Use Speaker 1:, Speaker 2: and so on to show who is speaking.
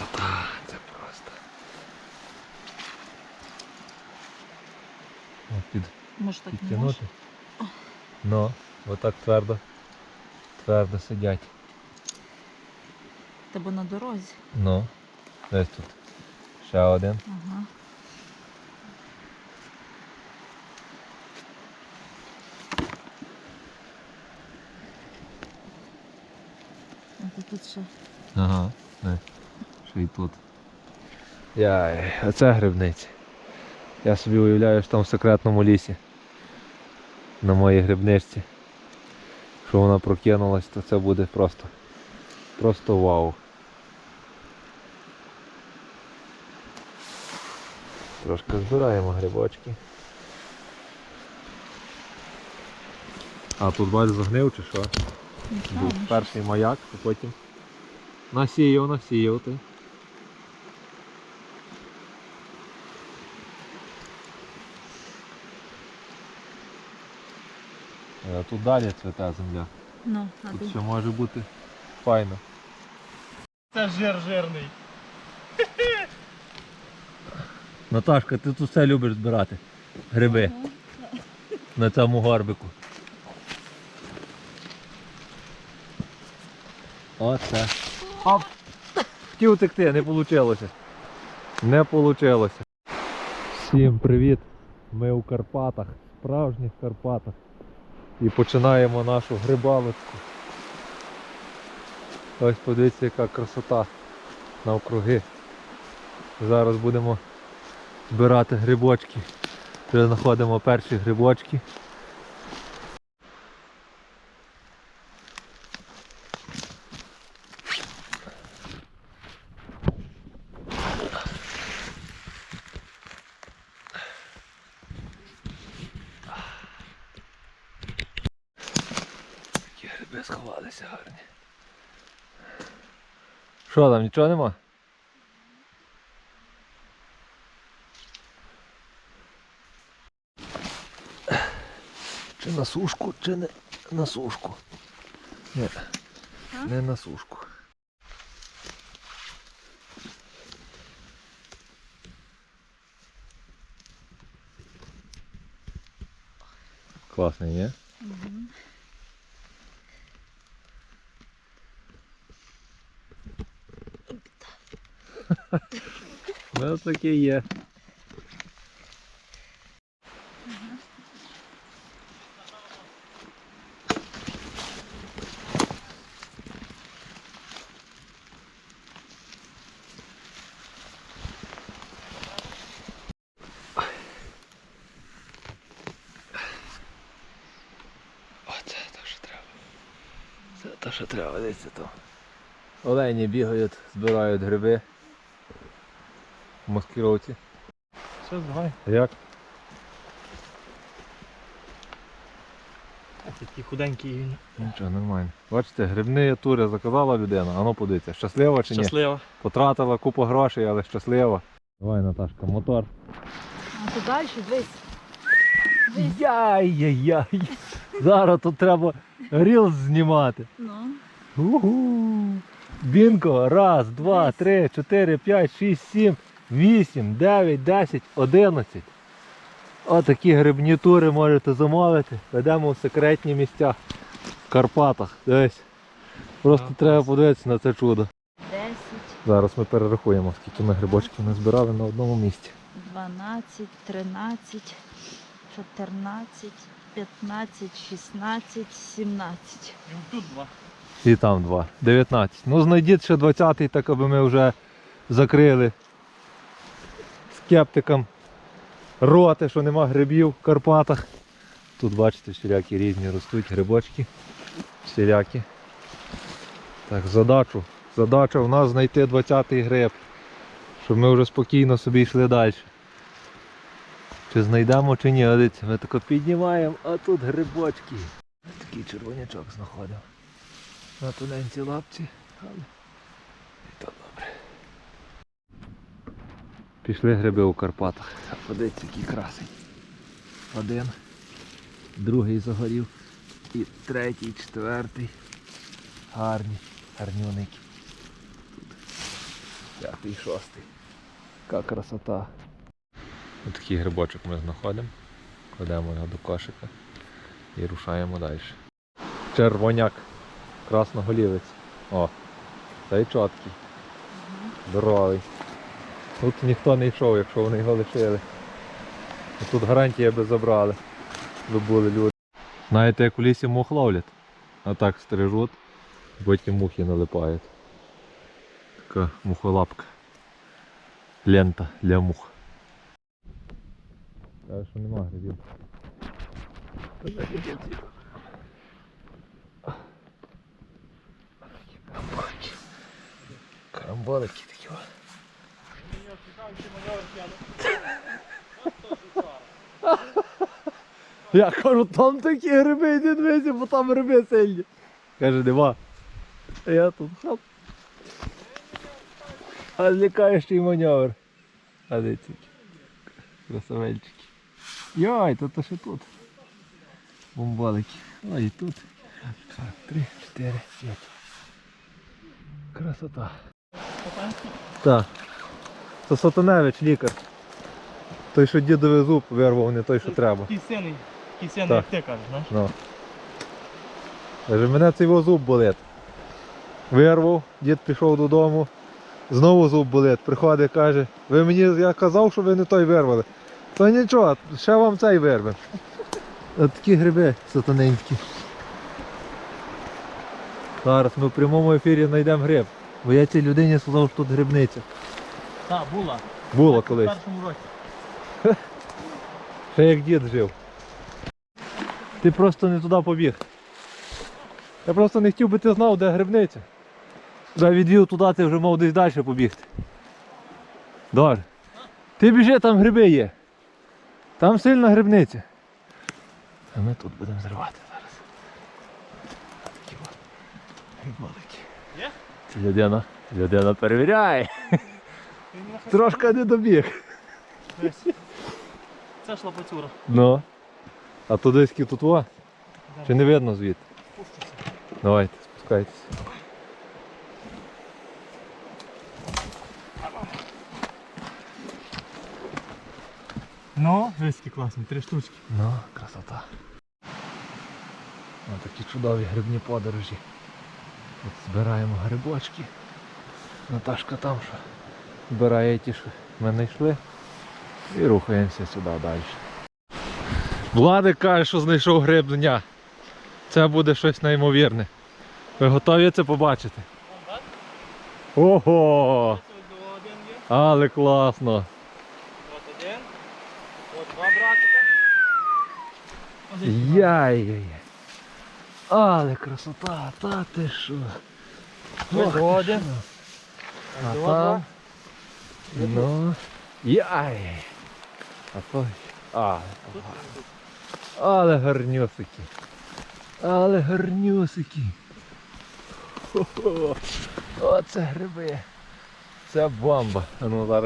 Speaker 1: красота, це просто. О, під,
Speaker 2: Може так не
Speaker 1: підтягнути. Ну, отак твердо. Твердо сидять.
Speaker 2: Тебе на дорозі.
Speaker 1: Ну, десь тут. Ще один.
Speaker 2: Ага. А тут ще
Speaker 1: Ага, не. Ще й тут. Яй, оце грибниця. Я собі уявляю, що там в секретному лісі. На моїй грибничці. Якщо вона прокинулась, то це буде просто. Просто вау. Трошки збираємо грибочки. А тут бач загнив чи що? Був перший маяк, а потім насіяв, насіяв ти. А тут далі цвіте земля.
Speaker 2: Ну, а
Speaker 1: Тут все може бути файно.
Speaker 3: Це жир жирний.
Speaker 1: Наташка, ти тут все любиш збирати. Гриби на цьому горбику. Оце. Оп. Хотів утекти, не вийшло. Не вийшло. Всім привіт! Ми у Карпатах, справжніх Карпатах. І починаємо нашу грибалочку. Ось подивіться, яка красота навкруги. Зараз будемо збирати грибочки. Вже знаходимо перші грибочки. Гриби сховалися гарні. Що там, нічого нема? Чи на сушку, чи не на сушку. Ні, не на сушку. Класний, ні? Ну таке є. Це те, що треба, дивіться то. Олені бігають, збирають гриби маскировці.
Speaker 3: Все, давай.
Speaker 1: Як?
Speaker 3: Такі худенькі.
Speaker 1: Нічого, нормально. Бачите, грибні тури заказала людина, а ну подивіться, щаслива чи ні?
Speaker 3: Щасливо.
Speaker 1: Потратила купу грошей, але щаслива. Давай, Наташка, мотор.
Speaker 2: А то далі дивись.
Speaker 1: Яй-яй-яй. Зараз тут треба рілз знімати.
Speaker 2: Ну.
Speaker 1: Угу. Бінко, раз, два, три, чотири, п'ять, шість, сім, вісім, дев'ять, десять, одинадцять. Отакі грибні тури можете замовити. Ведемо в секретні місця в Карпатах. Десь. Просто
Speaker 3: Так,
Speaker 1: треба подивитися на це чудо.
Speaker 2: 10,
Speaker 1: Зараз ми перерахуємо, скільки ми грибочків не збирали на одному місці.
Speaker 2: 12, 13, 14, 15, 16, 17.
Speaker 3: І тут два.
Speaker 1: І там два. 19. Ну знайдіть ще 20-й, так аби ми вже закрили скептикам роти, що нема грибів в Карпатах. Тут бачите, всілякі різні ростуть грибочки. Всілякі. Так, задачу. Задача в нас знайти 20-й гриб. Щоб ми вже спокійно собі йшли далі. Чи знайдемо, чи ні, дивіться, ми тако піднімаємо, а тут грибочки. Такий червонячок знаходив на тоненькій лапці, але і то добре. Пішли гриби у Карпатах. Подивіться, який красень. Один, другий загорів, і третій, четвертий. Гарні, гарнюники. Тут П'ятий, шостий. Яка красота. Ось такий грибочок ми знаходимо. Кладемо його до кошика і рушаємо далі. Червоняк. Красноголівець. О, цей чіткий. Здоровий. Тут ніхто не йшов, якщо вони його лишили. Тут гарантія би забрали. Би були люди. Знаєте, як у лісі мух ловлять? А так стрижуть, потім мухи налипають. Така мухолапка. Лента для мух. Каже, що нема грибів. Карамболики такі. Я кажу, там такі гриби, йди дивися, бо там гриби сильні. Каже, нема. А я тут хоп. А лякаючий маневр. А де ці? Красавельчики. Йой, то то ще тут. Бомбалики. Ой, і тут. Три, чотири, п'ять. Красота. Так. Це Сотаневич, лікар. Той, що дідовий зуб вирвав, не той, що треба.
Speaker 3: Кисений. Кисений, як ти кажеш, знаєш?
Speaker 1: Ну. Каже, мене цей його зуб болить. Вирвав, дід пішов додому, знову зуб болить. Приходить, каже, ви мені, я казав, що ви не той вирвали. То нічого, ще вам цей вирве. От такі гриби сатаненькі. Зараз ми в прямому ефірі знайдемо гриб. Бо я цій людині сказав, що тут грибниця.
Speaker 3: Так, була.
Speaker 1: Було
Speaker 3: В
Speaker 1: колись.
Speaker 3: першому році.
Speaker 1: Ще як дід жив. Ти просто не туди побіг. Я просто не хотів би ти знав, де грибниця. Я відвів туди, ти вже мав десь далі побігти. Добре. Ти біжи, там гриби є. Там сильна грибниця. А ми тут будемо зривати зараз. Такі от.
Speaker 3: Є?
Speaker 1: Людина, людина перевіряє. Трошки не добіг.
Speaker 3: Десь. Це шлапацюра.
Speaker 1: Ну. А то десь тут во? Чи не видно звідти?
Speaker 3: Спущуся.
Speaker 1: Давайте, спускайтеся.
Speaker 3: Ну, які класні, три штучки.
Speaker 1: Ну, красота. Ось такі чудові грибні подорожі. От збираємо грибочки. Наташка там що збирає ті, що ми знайшли. І рухаємося сюди далі. Владик каже, що знайшов гриб дня. Це буде щось неймовірне. Ви готові це побачити? Ого! Але класно!
Speaker 3: от один. От два братика.
Speaker 1: Яй-яй. Але красота, та ти що.
Speaker 3: Ось один.
Speaker 1: А там. Ну. Яй. А то. А. Але гарнюсики. Але гарнюсики. Хо-хо. Оце гриби. Це бомба. А ну зараз